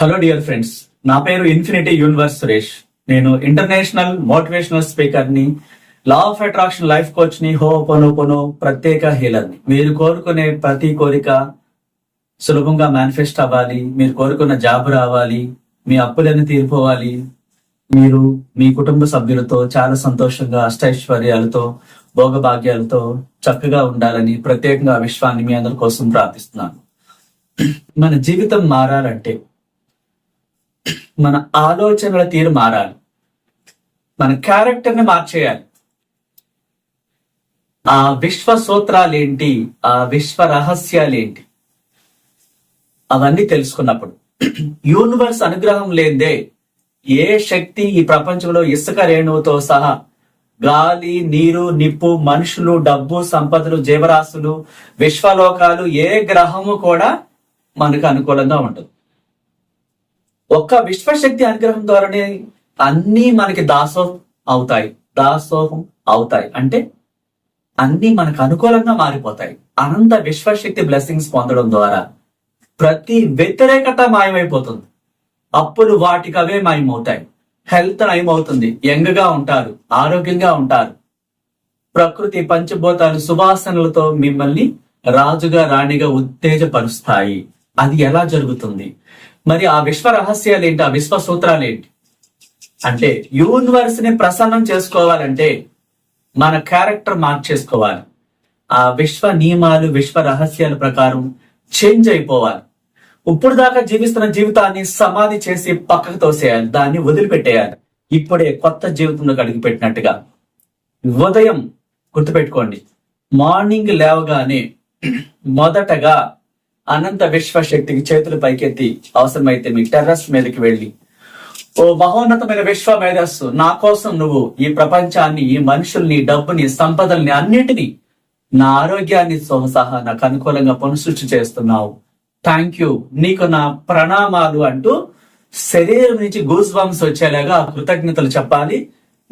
Hello dear friends నా పేరు infinity universe Suresh. నేను ఇంటర్నేషనల్ మోటివేషనల్ స్పీకర్ని లా ఆఫ్ అట్రాక్షన్ లైఫ్ కోచ్ని హో పొను ప్రత్యేక హీలర్ని మీరు కోరుకునే ప్రతి కోరిక సులభంగా మేనిఫెస్ట్ అవ్వాలి. మీరు కోరుకున్న జాబ్ రావాలి. మీ అప్పులన్నీ తీరిపోవాలి మీరు మీ కుటుంబ సభ్యులతో చాలా సంతోషంగా అష్టైశ్వర్యాలతో భోగభాగ్యాలతో చక్కగా ఉండాలని ప్రత్యేకంగా విశ్వాన్ని మీ అందరి కోసం ప్రార్థిస్తున్నాను. మన జీవితం మారాలంటే మన ఆలోచనల తీరు మారాలి. మన క్యారెక్టర్ని మార్చేయాలి. ఆ విశ్వ సూత్రాలేంటి ఆ విశ్వ రహస్యాలేంటి అవన్నీ తెలుసుకున్నప్పుడు యూనివర్స్ అనుగ్రహం లేదే ఏ శక్తి ఈ ప్రపంచంలో ఇసుక రేణువుతో సహా గాలి నీరు నిప్పు మనుషులు డబ్బు సంపదలు జీవరాశులు విశ్వలోకాలు ఏ గ్రహము కూడా మనకు అనుకూలంగా ఉంటుంది. ఒక్క విశ్వశక్తి అనుగ్రహం ద్వారానే అన్నీ మనకి దాసోహం అవుతాయి. దాసోహం అవుతాయి. అంటే అన్నీ మనకు అనుకూలంగా మారిపోతాయి. అనంత విశ్వశక్తి బ్లెస్సింగ్స్ పొందడం ద్వారా ప్రతి వ్యతిరేకత మాయమైపోతుంది. అప్పులు వాటికి అవే మాయమవుతాయి. హెల్త్ నయమవుతుంది. యంగ్గా ఉంటారు. ఆరోగ్యంగా ఉంటారు. ప్రకృతి పంచభూతాలు సువాసనలతో మిమ్మల్ని రాజుగా రాణిగా ఉత్తేజపరుస్తాయి. అది ఎలా జరుగుతుంది? మరి ఆ విశ్వ రహస్యాలు ఏంటి ఆ విశ్వ సూత్రాలు ఏంటి అంటే యూనివర్స్ని ప్రసన్నం చేసుకోవాలంటే మన క్యారెక్టర్ మార్చేసుకోవాలి ఆ విశ్వ నియమాలు విశ్వ రహస్యాల ప్రకారం చేంజ్ అయిపోవాలి. ఇప్పుడు దాకా జీవిస్తున్న జీవితాన్ని సమాధి చేసి పక్కకు తోసేయాలి దాన్ని వదిలిపెట్టేయాలి. ఇప్పుడే కొత్త జీవితంలో అడుగు పెట్టినట్టుగా. ఉదయం గుర్తుపెట్టుకోండి. మార్నింగ్ లేవగానే మొదటగా అనంత విశ్వశక్తికి చేతులు పైకెత్తి అవసరమైతే మీ టెర్రస్ మీదకి వెళ్ళి. ఓ మహోన్నతమైన విశ్వ మేధస్సు నా కోసం నువ్వు ఈ ప్రపంచాన్ని ఈ మనుషుల్ని డబ్బుని సంపదల్ని అన్నిటినీ నా ఆరోగ్యాన్ని సహా నాకు అనుకూలంగా పునఃసృష్టి చేస్తున్నావు. థ్యాంక్ యూ నీకు నా ప్రణామాలు అంటూ శరీరం నుంచి గూస్ బంప్స్ వచ్చేలాగా కృతజ్ఞతలు చెప్పాలి.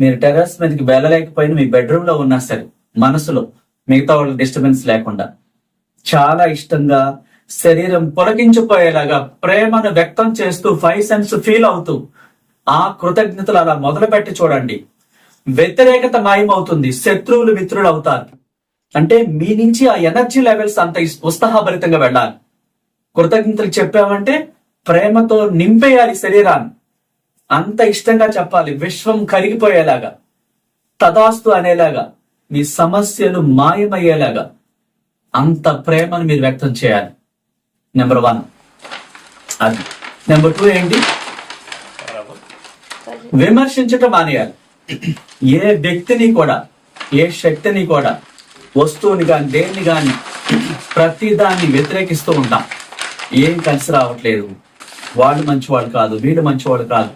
మీరు టెర్రస్ మీదకి వెళ్ళలేకపోయినా మీ బెడ్రూమ్లో ఉన్నా సరే మనసులో మిగతా వాళ్ళ డిస్టర్బెన్స్ లేకుండా. చాలా ఇష్టంగా శరీరం పొలగించిపోయేలాగా ప్రేమను వ్యక్తం చేస్తూ ఫైవ్ సెన్స్ ఫీల్ అవుతూ ఆ కృతజ్ఞతలు అలా మొదలుపెట్టి చూడండి. వ్యతిరేకత మాయమవుతుంది శత్రువులు మిత్రులు అవుతారు. అంటే మీ నుంచి ఆ ఎనర్జీ లెవెల్స్ అంత ఉత్సాహభరితంగా వెళ్ళాలి. కృతజ్ఞతలు చెప్పామంటే ప్రేమతో నింపేయాలి శరీరాన్ని. అంత ఇష్టంగా చెప్పాలి విశ్వం కరిగిపోయేలాగా తదాస్తు అనేలాగా మీ సమస్యలు మాయమయ్యేలాగా అంత ప్రేమను మీరు వ్యక్తం చేయాలి. నెంబర్ వన్ అది. నెంబర్ టూ ఏంటి? విమర్శించటం మానేయాలి. ఏ వ్యక్తిని కూడా ఏ శక్తిని కూడా వస్తువుని కానీ దేన్ని కానీ ప్రతి దాన్ని వ్యతిరేకిస్తూ ఉంటాం. ఏం కలిసి రావట్లేదు. వాళ్ళు మంచివాళ్ళు కాదు వీళ్ళు మంచివాళ్ళు కాదు.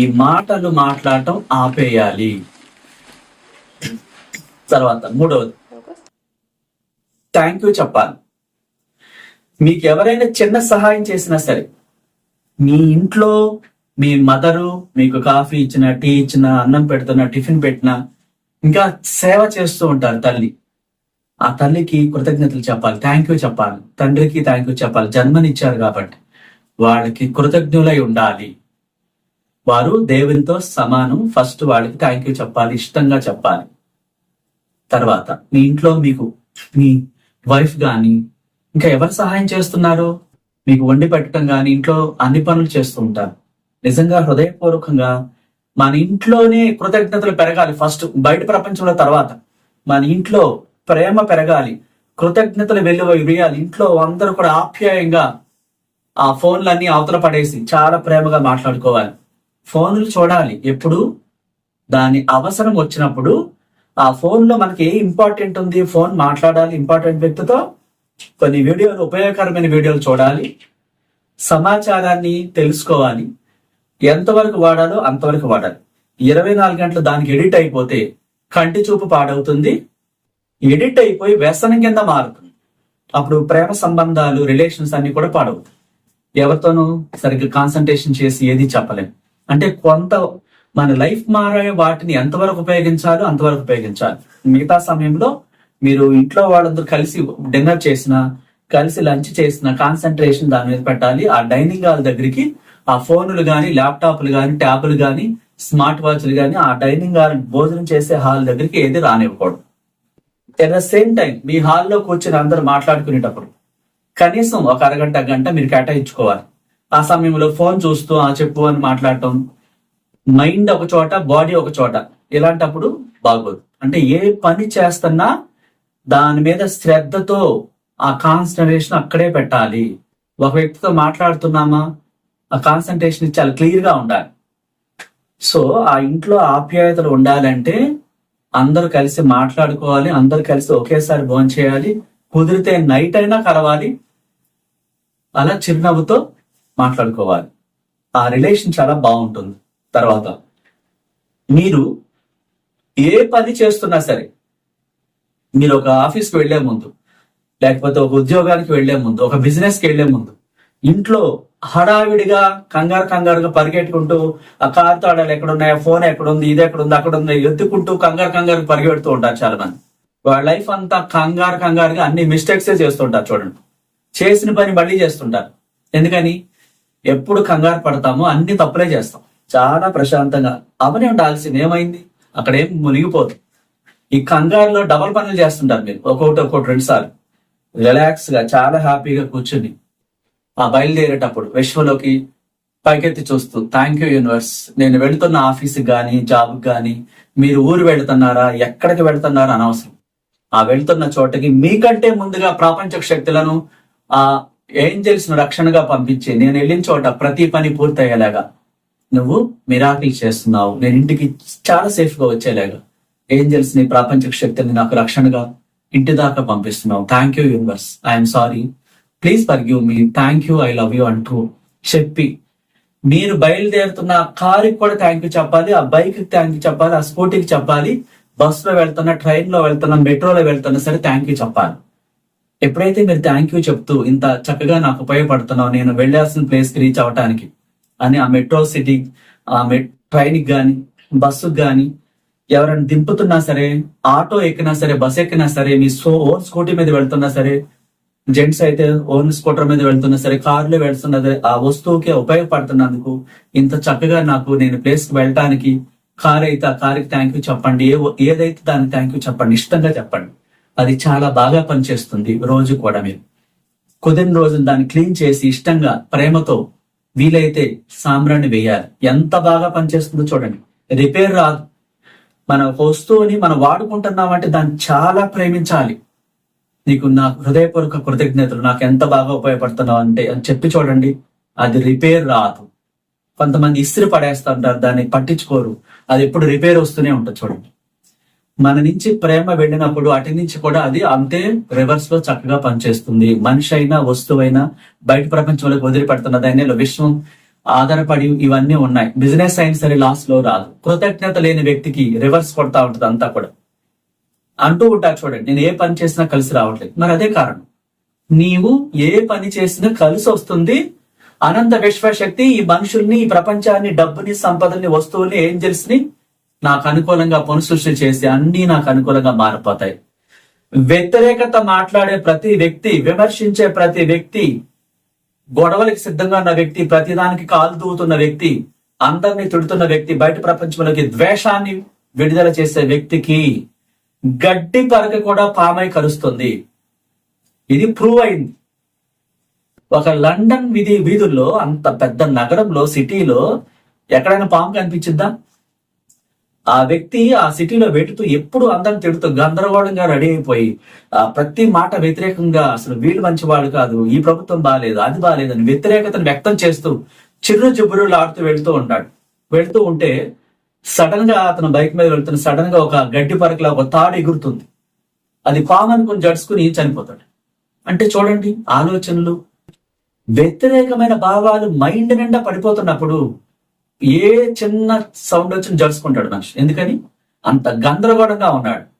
ఈ మాటలు మాట్లాడటం ఆపేయాలి. తర్వాత మూడవది థ్యాంక్ యూ చెప్పాలి. మీకు ఎవరైనా చిన్న సహాయం చేసినా సరే మీ ఇంట్లో మీ మదరు మీకు కాఫీ ఇచ్చిన టీ ఇచ్చిన అన్నం పెడుతున్న టిఫిన్ పెట్టినా ఇంకా సేవ చేస్తూ ఉంటారు తల్లి. ఆ తల్లికి కృతజ్ఞతలు చెప్పాలి థ్యాంక్ యూ చెప్పాలి తండ్రికి థ్యాంక్ యూ చెప్పాలి జన్మనిచ్చారు కాబట్టి వాళ్ళకి కృతజ్ఞులై ఉండాలి. వారు దేవునితో సమానం ఫస్ట్ వాళ్ళకి థ్యాంక్ యూ చెప్పాలి ఇష్టంగా చెప్పాలి. తర్వాత మీ ఇంట్లో మీకు మీ వైఫ్ కానీ ఇంకా ఎవరు సహాయం చేస్తున్నారు? మీకు వండి పెట్టడం కానీ ఇంట్లో అన్ని పనులు చేస్తూ ఉంటారు. నిజంగా హృదయపూర్వకంగా మన ఇంట్లోనే కృతజ్ఞతలు పెరగాలి ఫస్ట్ బయట ప్రపంచంలో తర్వాత. మన ఇంట్లో ప్రేమ పెరగాలి కృతజ్ఞతలు వెలువ వేయాలి ఇంట్లో అందరూ కూడా ఆప్యాయంగా ఆ ఫోన్లన్నీ అవతల పడేసి చాలా ప్రేమగా మాట్లాడుకోవాలి. ఫోన్లు చూడాలి ఎప్పుడు? దాని అవసరం వచ్చినప్పుడు ఆ ఫోన్లో మనకి ఏ ఇంపార్టెంట్ ఉంది? ఫోన్ మాట్లాడాలి ఇంపార్టెంట్ వ్యక్తితో? కొన్ని వీడియోలు ఉపయోగకరమైన వీడియోలు చూడాలి. సమాచారాన్ని తెలుసుకోవాలి. ఎంతవరకు వాడాలో అంతవరకు వాడాలి. ఇరవై నాలుగు గంటలు దానికి ఎడిట్ అయిపోతే కంటి చూపు పాడవుతుంది. ఎడిట్ అయిపోయి వ్యసనం కింద మారుతుంది. అప్పుడు ప్రేమ సంబంధాలు రిలేషన్స్ అన్ని కూడా పాడవుతాయి. ఎవరితోనూ సరిగ్గా కాన్సన్ట్రేషన్ చేసి ఏది చెప్పలేం. అంటే కొంత మన లైఫ్ మారే వాటిని ఎంతవరకు ఉపయోగించాలో అంతవరకు ఉపయోగించాలి. మిగతా సమయంలో మీరు ఇంట్లో వాళ్ళందరూ కలిసి డిన్నర్ చేసిన కలిసి లంచ్ చేసిన కాన్సన్ట్రేషన్ దాని మీద పెట్టాలి. ఆ డైనింగ్ హాల్ దగ్గరికి ఆ ఫోన్లు కానీ ల్యాప్టాప్లు కానీ ట్యాబ్లు కానీ స్మార్ట్ వాచ్లు కానీ ఆ డైనింగ్ హాల్ భోజనం చేసే హాల్ దగ్గరికి ఏది రానివ్వకూడదు. ఎట్ ద సేమ్ టైం మీ హాల్లో కూర్చొని అందరు మాట్లాడుకునేటప్పుడు కనీసం ఒక అరగంట గంట మీరు కేటాయించుకోవాలి. ఆ సమయంలో ఫోన్ చూస్తూ ఆ చెప్పు అని మాట్లాడటం మైండ్ ఒక చోట బాడీ ఒక చోట ఇలాంటప్పుడు బాగోదు. అంటే ఏ పని చేస్తున్నా దాని మీద శ్రద్ధతో ఆ కాన్సన్ట్రేషన్ అక్కడే పెట్టాలి. ఒక వ్యక్తితో మాట్లాడుతున్నామా? ఆ కాన్సన్ట్రేషన్ చాలా క్లియర్గా ఉండాలి. సో ఆ ఇంట్లో ఆప్యాయతలు ఉండాలంటే అందరూ కలిసి మాట్లాడుకోవాలి అందరూ కలిసి ఒకేసారి భోజనం చేయాలి కుదిరితే నైట్ అయినా కలవాలి అలా చిరునవ్వుతో మాట్లాడుకోవాలి. ఆ రిలేషన్ చాలా బాగుంటుంది. తర్వాత మీరు ఏ పని చేస్తున్నా సరే మీరు ఒక ఆఫీస్కి వెళ్ళే ముందు లేకపోతే ఒక ఉద్యోగానికి వెళ్ళే ముందు ఒక బిజినెస్కి వెళ్ళే ముందు ఇంట్లో హడావిడిగా కంగారు కంగారుగా పరిగెట్టుకుంటూ ఆ కార్ తాడాలు ఎక్కడున్నాయా ఫోన్ ఎక్కడుంది ఇది ఎక్కడుంది అక్కడ ఉంది ఎత్తుకుంటూ కంగారు కంగారు పరిగెడుతూ ఉంటారు చాలా మంది వాళ్ళ లైఫ్ అంతా కంగారు కంగారుగా అన్ని మిస్టేక్స్ చేస్తుంటారు చూడండి. చేసిన పని మళ్ళీ చేస్తుంటారు. ఎందుకని? ఎప్పుడు కంగారు పడతామో అన్ని తప్పులే చేస్తాం. చాలా ప్రశాంతంగా. అవనే ఉండాల్సింది. ఏమైంది? అక్కడేం మునిగిపోదు. ఈ కంగారులో డబల్ పనులు చేస్తుంటారు మీరు. ఒక్కొక్కటి ఒక్కొక్కటి రెండు సార్లు. రిలాక్స్గా చాలా హ్యాపీగా కూర్చుని ఆ బయలుదేరేటప్పుడు విశ్వలోకి పైకెత్తి చూస్తూ థ్యాంక్ యూ యూనివర్స్ నేను వెళ్తున్న ఆఫీస్కి కానీ జాబ్కి కానీ మీరు ఊరు వెళ్తున్నారా? ఎక్కడికి వెళ్తున్నారా? అనవసరం ఆ వెళ్తున్న చోటకి మీకంటే ముందుగా ప్రాపంచ శక్తులను ఆ ఏంజల్స్ను రక్షణగా పంపించి నేను వెళ్ళిన చోట ప్రతి పని పూర్తయ్యేలాగా. నువ్వు మిరాకిల్ చేస్తున్నావు. నేను ఇంటికి చాలా సేఫ్గా వచ్చేలాగా. ఏంజల్స్ని ప్రాపంచక శక్తిని నాకు రక్షణగా ఇంటి దాకా పంపిస్తున్నావు. Thank you universe I'm sorry please forgive me thank you I love you అంటూ చెప్పి మీరు బయలుదేరుతున్న ఆ కారుకి కూడా థ్యాంక్ యూ చెప్పాలి. ఆ బైక్కి థ్యాంక్ యూ చెప్పాలి. ఆ స్కూటీకి చెప్పాలి. బస్లో వెళ్తున్నా ట్రైన్లో వెళ్తున్న మెట్రోలో వెళ్తున్నా సరే థ్యాంక్ యూ చెప్పాలి. ఎప్పుడైతే మీరు థ్యాంక్ యూ చెప్తూ ఇంత చక్కగా నాకు ఉపయోగపడుతున్నావు నేను వెళ్ళాల్సిన ప్లేస్కి రీచ్ అవటానికి అని ఆ మెట్రో సిటీ ఆ ట్రైన్కి కానీ బస్సుకి కానీ ఎవరైనా దింపుతున్నా సరే ఆటో ఎక్కినా సరే బస్ ఎక్కినా సరే మీ సో ఓన్ స్కూటీ మీద వెళ్తున్నా సరే జెంట్స్ అయితే ఓన్ స్కూటర్ మీద వెళ్తున్నా సరే కార్లో వెళ్తున్నది ఆ వస్తువుకి ఉపయోగపడుతున్నందుకు ఇంత చక్కగా నాకు నేను ప్లేస్కి వెళ్ళటానికి కార్ అయితే ఆ కార్కి థ్యాంక్ యూ చెప్పండి. ఏ ఏదైతే దానికి థ్యాంక్ యూ చెప్పండి ఇష్టంగా చెప్పండి. అది చాలా బాగా పనిచేస్తుంది రోజు కూడా మీరు. కుదిరిన రోజు దాన్ని క్లీన్ చేసి ఇష్టంగా ప్రేమతో వీలైతే సాంబ్రాన్ని వేయాలి. ఎంత బాగా పనిచేస్తుందో చూడండి. రిపేర్ రాదు. మన వస్తువుని మనం వాడుకుంటున్నామంటే దాన్ని చాలా ప్రేమించాలి. నీకు నా హృదయపూర్వక కృతజ్ఞతలు. నాకు ఎంత బాగా ఉపయోగపడుతున్నావు అంటే అని చెప్పి చూడండి అది రిపేర్ రాదు. కొంతమంది ఇస్త్రీ పడేస్తుంటారు దాన్ని పట్టించుకోరు. అది ఎప్పుడు రిపేర్ వస్తూనే ఉంటుంది చూడండి. మన నుంచి ప్రేమ వెళ్ళినప్పుడు అటు నుంచి కూడా అది అంతే రివర్స్లో చక్కగా పనిచేస్తుంది. మనిషి అయినా వస్తువైనా బయట ప్రపంచంలోకి వదిలిపెడుతున్న అయినా విశ్వం ఆధారపడి ఇవన్నీ ఉన్నాయి. బిజినెస్ అయిన సరే లాస్లో రాదు. కృతజ్ఞత లేని వ్యక్తికి రివర్స్ కొడతా ఉంటుంది అంతా కూడా. అంటూ ఉంటారు చూడండి నేను ఏ పని చేసినా కలిసి రావట్లేదు. మరి అదే కారణం. నీవు ఏ పని చేసినా కలిసి వస్తుంది. అనంత విశ్వశక్తి ఈ మనుషుల్ని ఈ ప్రపంచాన్ని డబ్బుని సంపదని వస్తువుల్ని ఏంజల్స్ని నాకు అనుకూలంగా పునఃసృష్టి చేసి అన్ని నాకు అనుకూలంగా మారిపోతాయి. వ్యతిరేకత మాట్లాడే ప్రతి వ్యక్తి విమర్శించే ప్రతి వ్యక్తి గొడవలకి సిద్ధంగా ఉన్న వ్యక్తి ప్రతిదానికి కాలు దూవుతున్న వ్యక్తి అందరినీ తిడుతున్న వ్యక్తి బయట ప్రపంచంలోకి ద్వేషాన్ని విడుదల చేసే వ్యక్తికి గడ్డి పరక కూడా పామై కలుస్తుంది ఇది ప్రూవ్ అయింది. ఒక లండన్ విధి వీధుల్లో అంత పెద్ద నగరంలో సిటీలో ఎక్కడైనా పాము కనిపించిందా? ఆ వ్యక్తి ఆ సిటీలో వెటుతూ ఎప్పుడు అందరిని తిడుతూ గందరగోళంగా రెడీ అయిపోయి ఆ ప్రతి మాట వ్యతిరేకంగా అసలు వీళ్ళు మంచి వాళ్ళు కాదు ఈ ప్రభుత్వం బాగాలేదు అది బాగాలేదు అని వ్యతిరేకతను వ్యక్తం చేస్తూ చిర్రు జిబురులు ఆడుతూ వెళ్తూ ఉంటాడు. వెళ్తూ ఉంటే సడన్గా అతను బైక్ మీద వెళ్తున్న సడన్గా ఒక గడ్డి పరకలా ఒక తాడు ఎగురుతుంది. అది పాము అనుకుని జడుచుకుని చనిపోతాడు. అంటే చూడండి ఆలోచనలు. వ్యతిరేకమైన భావాలు మైండ్ నిండా పడిపోతున్నప్పుడు ఏ చిన్న సౌండ్ వచ్చి జరుచుకుంటాడు మనిషి. ఎందుకని? అంత గందరగోళంగా ఉన్నాడు.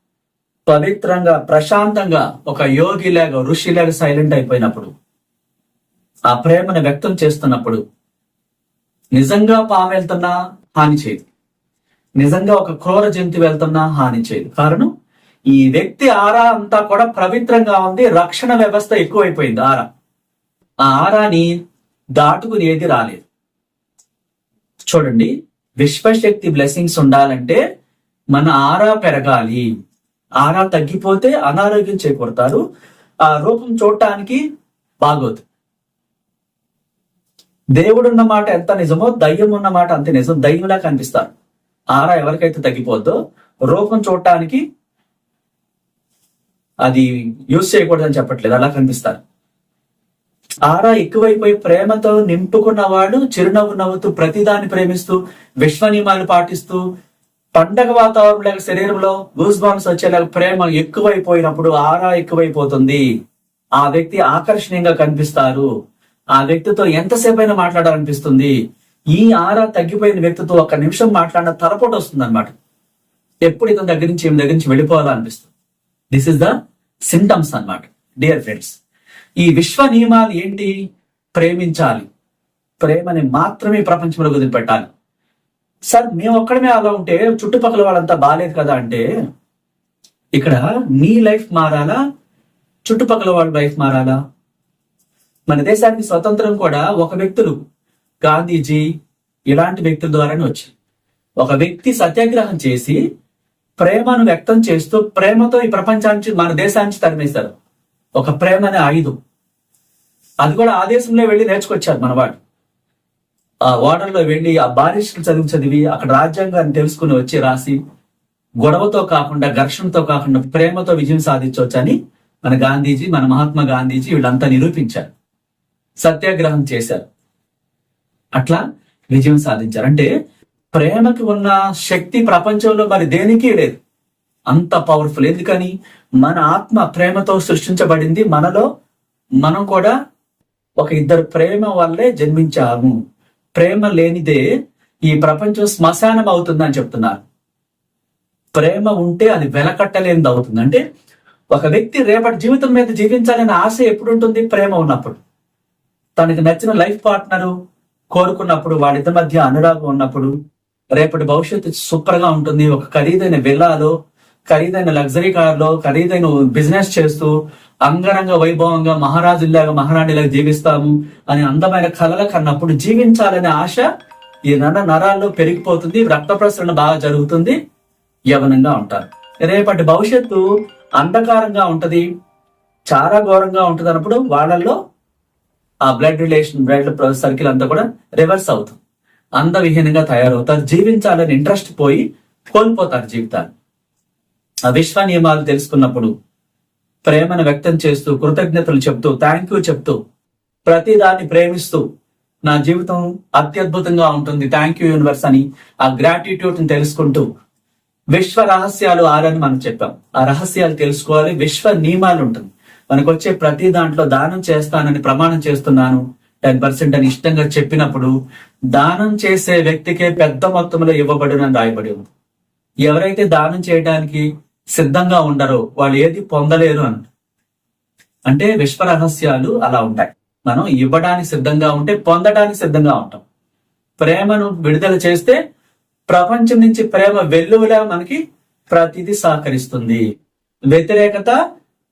పవిత్రంగా ప్రశాంతంగా ఒక యోగి లేక ఋషి లేక సైలెంట్ అయిపోయినప్పుడు ఆ ప్రేమను వ్యక్తం చేస్తున్నప్పుడు నిజంగా పాము వెళ్తున్నా హాని చేయదు. నిజంగా ఒక క్రూర జంతు వెళ్తున్నా హాని చేయదు. కారణం ఈ వ్యక్తి ఆరా అంతా కూడా పవిత్రంగా ఉంది రక్షణ వ్యవస్థ ఎక్కువైపోయింది ఆరా. ఆ ఆరాని దాటుకుని ఏది రాలేదు. చూడండి. విశ్వశక్తి బ్లెస్సింగ్స్ ఉండాలంటే మన ఆరా పెరగాలి. ఆరా తగ్గిపోతే అనారోగ్యం చేకూడతారు ఆ రూపం చూడటానికి బాగోదు. దేవుడున్న మాట ఎంత నిజమో దయ్యం ఉన్న మాట అంతే నిజం దయ్యంలా కనిపిస్తారు. ఆరా ఎవరికైతే తగ్గిపోద్దో రూపం చూడటానికి అది యూజ్ చేయకూడదని చెప్పట్లేదు. అలా కనిపిస్తారు. ఆరా ఎక్కువైపోయి ప్రేమతో నింపుకున్న వాడు చిరునవ్వు నవ్వుతూ ప్రతిదాన్ని ప్రేమిస్తూ విశ్వ నియమాలు పాటిస్తూ పండగ వాతావరణం లేక శరీరంలో గూస్ బాంబ్స్ వచ్చేలాగా ప్రేమ ఎక్కువైపోయినప్పుడు ఆరా ఎక్కువైపోతుంది. ఆ వ్యక్తి ఆకర్షణీయంగా కనిపిస్తారు. ఆ వ్యక్తితో ఎంతసేపు అయినా మాట్లాడాలనిపిస్తుంది. ఈ ఆరా తగ్గిపోయిన వ్యక్తితో ఒక్క నిమిషం మాట్లాడిన తలపోటు వస్తుంది అనమాట ఎప్పుడు ఇతని దగ్గర నుంచి ఈమె దగ్గర నుంచి వెళ్ళిపోవాలనిపిస్తుంది. దిస్ ఇస్ ద సింటమ్స్ అన్నమాట. డియర్ ఫ్రెండ్స్ ఈ విశ్వ నియమాలు ఏంటి? ప్రేమించాలి. ప్రేమని మాత్రమే ప్రపంచంలో వదిలిపెట్టాలి. సార్ మేము ఒక్కడమే అలా ఉంటే చుట్టుపక్కల వాళ్ళంతా బాగాలేదు కదా అంటే ఇక్కడ నీ లైఫ్ మారాలా? చుట్టుపక్కల వాళ్ళ లైఫ్ మారాలా? మన దేశానికి స్వతంత్రం కూడా ఒక వ్యక్తులు గాంధీజీ ఇలాంటి వ్యక్తుల ద్వారానే వచ్చింది. ఒక వ్యక్తి సత్యాగ్రహం చేసి ప్రేమను వ్యక్తం చేస్తూ ప్రేమతో ఈ ప్రపంచానికి మన దేశానికి తరిమేశారు. ఒక ప్రేమ అనే ఆయుధం. అది కూడా ఆ దేశంలో వెళ్ళి నేర్చుకొచ్చారు మనవాడు ఆ ఓడర్లో వెళ్ళి ఆ బారిస్టులు చదివి చదివి అక్కడ రాజ్యాంగాన్ని తెలుసుకుని వచ్చి రాసి గొడవతో కాకుండా ఘర్షణతో కాకుండా ప్రేమతో విజయం సాధించవచ్చని మన గాంధీజీ మన మహాత్మా గాంధీజీ వీళ్ళంతా నిరూపించారు. సత్యాగ్రహం చేశారు. అట్లా విజయం సాధించారు. అంటే ప్రేమకి ఉన్న శక్తి ప్రపంచంలో మరి దేనికి లేదు. అంత పవర్ఫుల్ ఎందుకని? మన ఆత్మ ప్రేమతో సృష్టించబడింది మనలో. మనం కూడా ఒక ఇద్దరు ప్రేమ వల్లే జన్మించాము. ప్రేమ లేనిదే ఈ ప్రపంచం శ్మశానం అవుతుందని చెప్తున్నారు. ప్రేమ ఉంటే అది వెలకట్టలేనిది అవుతుంది. అంటే ఒక వ్యక్తి రేపటి జీవితం మీద జీవించాలనే ఆశ ఎప్పుడు ఉంటుంది ప్రేమ ఉన్నప్పుడు. తనకి నచ్చిన లైఫ్ పార్ట్నరు కోరుకున్నప్పుడు వాళ్ళిద్దరి మధ్య అనురాగం ఉన్నప్పుడు రేపటి భవిష్యత్తు సూపర్గా ఉంటుంది. ఒక ఖరీదైన విల్లాలో ఖరీదైన లగ్జరీ కార్లో ఖరీదైన బిజినెస్ చేస్తూ అంగరంగ వైభవంగా మహారాజుల్లాగా మహారాణిలాగా జీవిస్తాము అని అందమైన కళల కన్నప్పుడు జీవించాలనే ఆశ ఈ నర నరాల్లో పెరిగిపోతుంది. రక్త ప్రసరణ బాగా జరుగుతుంది. యవనంగా ఉంటారు. రేపటి భవిష్యత్తు అంధకారంగా ఉంటది. చాలా ఘోరంగా ఉంటుంది అన్నప్పుడు వాళ్ళల్లో ఆ బ్లడ్ రిలేషన్ బ్లడ్ సర్కిల్ అంతా కూడా రివర్స్ అవుతుంది. అందవిహీనంగా తయారవుతారు. జీవించాలని ఇంట్రెస్ట్ పోయి కోల్పోతారు జీవితాన్ని విశ్వ నియమాలు తెలుసుకున్నప్పుడు ప్రేమను వ్యక్తం చేస్తూ కృతజ్ఞతలు చెప్తూ థ్యాంక్ యూ చెప్తూ ప్రతిదాన్ని ప్రేమిస్తూ నా జీవితం అత్యద్భుతంగా ఉంటుంది. థ్యాంక్ యూ యూనివర్స్ అని ఆ గ్రాటిట్యూడ్ని తెలుసుకుంటూ విశ్వ రహస్యాలు ఆరని మనం చెప్పాం. ఆ రహస్యాలు తెలుసుకోవాలి. విశ్వ నియమాలు ఉంటుంది. మనకు వచ్చే ప్రతి దాంట్లో దానం చేస్తానని ప్రమాణం చేస్తున్నాను. టెన్ పర్సెంట్ అని ఇష్టంగా చెప్పినప్పుడు దానం చేసే వ్యక్తికే పెద్ద మొత్తంలో ఇవ్వబడినని రాయబడి ఉంది. ఎవరైతే దానం చేయడానికి సిద్ధంగా ఉండరు వాళ్ళు ఏది పొందలేరు అని అంటే విశ్వ రహస్యాలు అలా ఉంటాయి. మనం ఇవ్వడానికి సిద్ధంగా ఉంటే పొందడానికి సిద్ధంగా ఉంటాం. ప్రేమను విడుదల చేస్తే ప్రపంచం నుంచి ప్రేమ వెల్లువలా మనకి ప్రతిదీ సహకరిస్తుంది. వ్యతిరేకత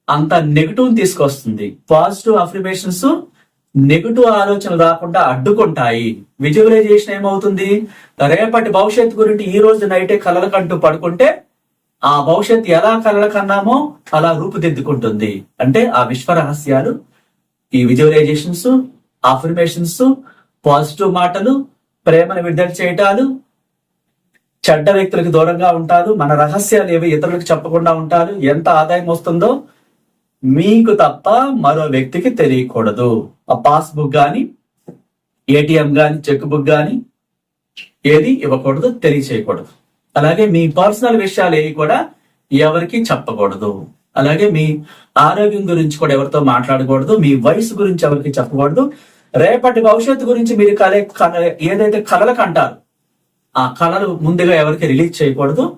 అంత నెగిటివ్ తీసుకొస్తుంది. పాజిటివ్ అఫర్మేషన్స్ నెగిటివ్ ఆలోచనలు రాకుండా అడ్డుకుంటాయి. విజువలైజేషన్ ఏమవుతుంది? రేపటి భవిష్యత్తు గురించి ఈ రోజు నైటే కలల కంటూ పడుకుంటే ఆ భవిష్యత్తు ఎలా కలల కన్నామో అలా రూపుదిద్దుకుంటుంది. అంటే ఆ విశ్వ రహస్యాలు ఈ విజువలైజేషన్స్ అఫర్మేషన్స్ పాజిటివ్ మాటలు ప్రేమను విడుదల చేయటాలు చెడ్డ వ్యక్తులకు దూరంగా ఉంటారు మన రహస్యాలు ఏవి ఇతరులకు చెప్పకుండా ఉంటారు ఎంత ఆదాయం వస్తుందో మీకు తప్ప మరో వ్యక్తికి తెలియకూడదు. ఆ పాస్బుక్ కానీ ఏటీఎం కానీ చెక్ బుక్ కానీ ఏది ఇవ్వకూడదు తెలియచేయకూడదు. అలాగే మీ పర్సనల్ విషయాలు ఏవి కూడా ఎవరికి చెప్పకూడదు. అలాగే మీ ఆరోగ్యం గురించి కూడా ఎవరితో మాట్లాడకూడదు. మీ వయసు గురించి ఎవరికి చెప్పకూడదు. రేపటి భవిష్యత్తు గురించి మీరు కలే ఏదైతే కలలకు అంటారు ఆ కళలు ముందుగా ఎవరికి రిలీజ్ చేయకూడదు.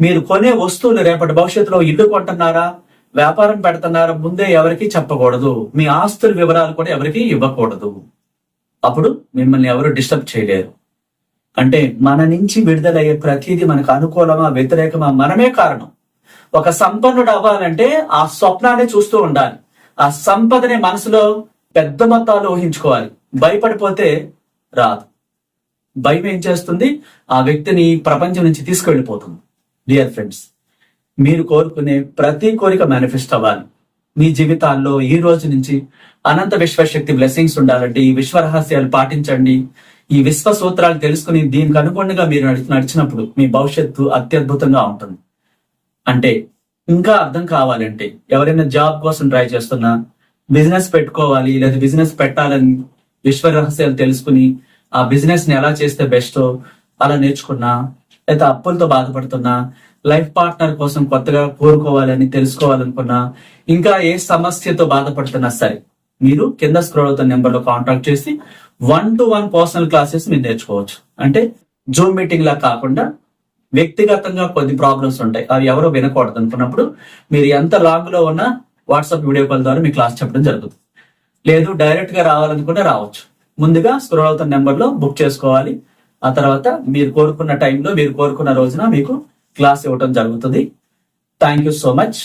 మీరు కొనే వస్తువులు రేపటి భవిష్యత్తులో ఇల్లు కొంటున్నారా వ్యాపారం పెడుతున్నారా ముందే ఎవరికి చెప్పకూడదు. మీ ఆస్తుల వివరాలు కూడా ఎవరికి ఇవ్వకూడదు. అప్పుడు మిమ్మల్ని ఎవరు డిస్టర్బ్ చేయలేరు. అంటే మన నుంచి విడుదలయ్యే ప్రతిదీ మనకు అనుకూలమా వ్యతిరేకమా మనమే కారణం. ఒక సంపన్నుడు అవ్వాలంటే ఆ స్వప్నాన్ని చూస్తూ ఉండాలి. ఆ సంపదని మనసులో పెద్ద మొత్తాలు ఊహించుకోవాలి. భయపడిపోతే రాదు. భయం ఏం చేస్తుంది? ఆ వ్యక్తిని ప్రపంచం నుంచి తీసుకెళ్ళిపోతుంది డియర్ ఫ్రెండ్స్ మీరు కోరుకునే ప్రతి కోరిక మేనిఫెస్ట్ అవ్వాలి. మీ జీవితాల్లో ఈ రోజు నుంచి అనంత విశ్వశక్తి బ్లెస్సింగ్స్ ఉండాలండి. విశ్వరహస్యాలు విశ్వ రహస్యాలు పాటించండి. ఈ విశ్వ సూత్రాలు తెలుసుకుని దీనికి అనుగుణంగా మీరు నడిచినప్పుడు మీ భవిష్యత్తు అత్యద్భుతంగా ఉంటుంది. అంటే ఇంకా అర్థం కావాలంటే ఎవరైనా జాబ్ కోసం ట్రై చేస్తున్నా బిజినెస్ పెట్టుకోవాలి లేదా బిజినెస్ పెట్టాలని విశ్వ రహస్యాలు తెలుసుకుని ఆ బిజినెస్ని ఎలా చేస్తే బెస్ట్ అలా నేర్చుకున్నా లేదా అప్పులతో బాధపడుతున్నా లైఫ్ పార్ట్నర్ కోసం కొత్తగా కోరుకోవాలని తెలుసుకోవాలనుకున్నా ఇంకా ఏ సమస్యతో బాధపడుతున్నా సరే మీరు కింద స్క్రోల్ అవుతున్న నెంబర్లో కాంటాక్ట్ చేసి one to one personal classes మీరు నేర్చుకోవచ్చు. అంటే జూమ్ మీటింగ్ లా కాకుండా వ్యక్తిగతంగా కొన్ని ప్రాబ్లమ్స్ ఉంటాయి. అవి ఎవరో వినకూడదు అనుకున్నప్పుడు మీరు ఎంత లాంగ్లో ఉన్నా వాట్సాప్ వీడియో కాల్ ద్వారా మీ క్లాస్ చెప్పడం జరుగుతుంది. లేదు డైరెక్ట్గా రావాలనుకుంటే రావచ్చు. ముందుగా స్క్రోల్ అవుతున్న నెంబర్లో బుక్ చేసుకోవాలి. ఆ తర్వాత మీరు కోరుకున్న టైంలో మీరు కోరుకున్న రోజున మీకు క్లాస్ ఇవ్వటం జరుగుతుంది. Thank you so much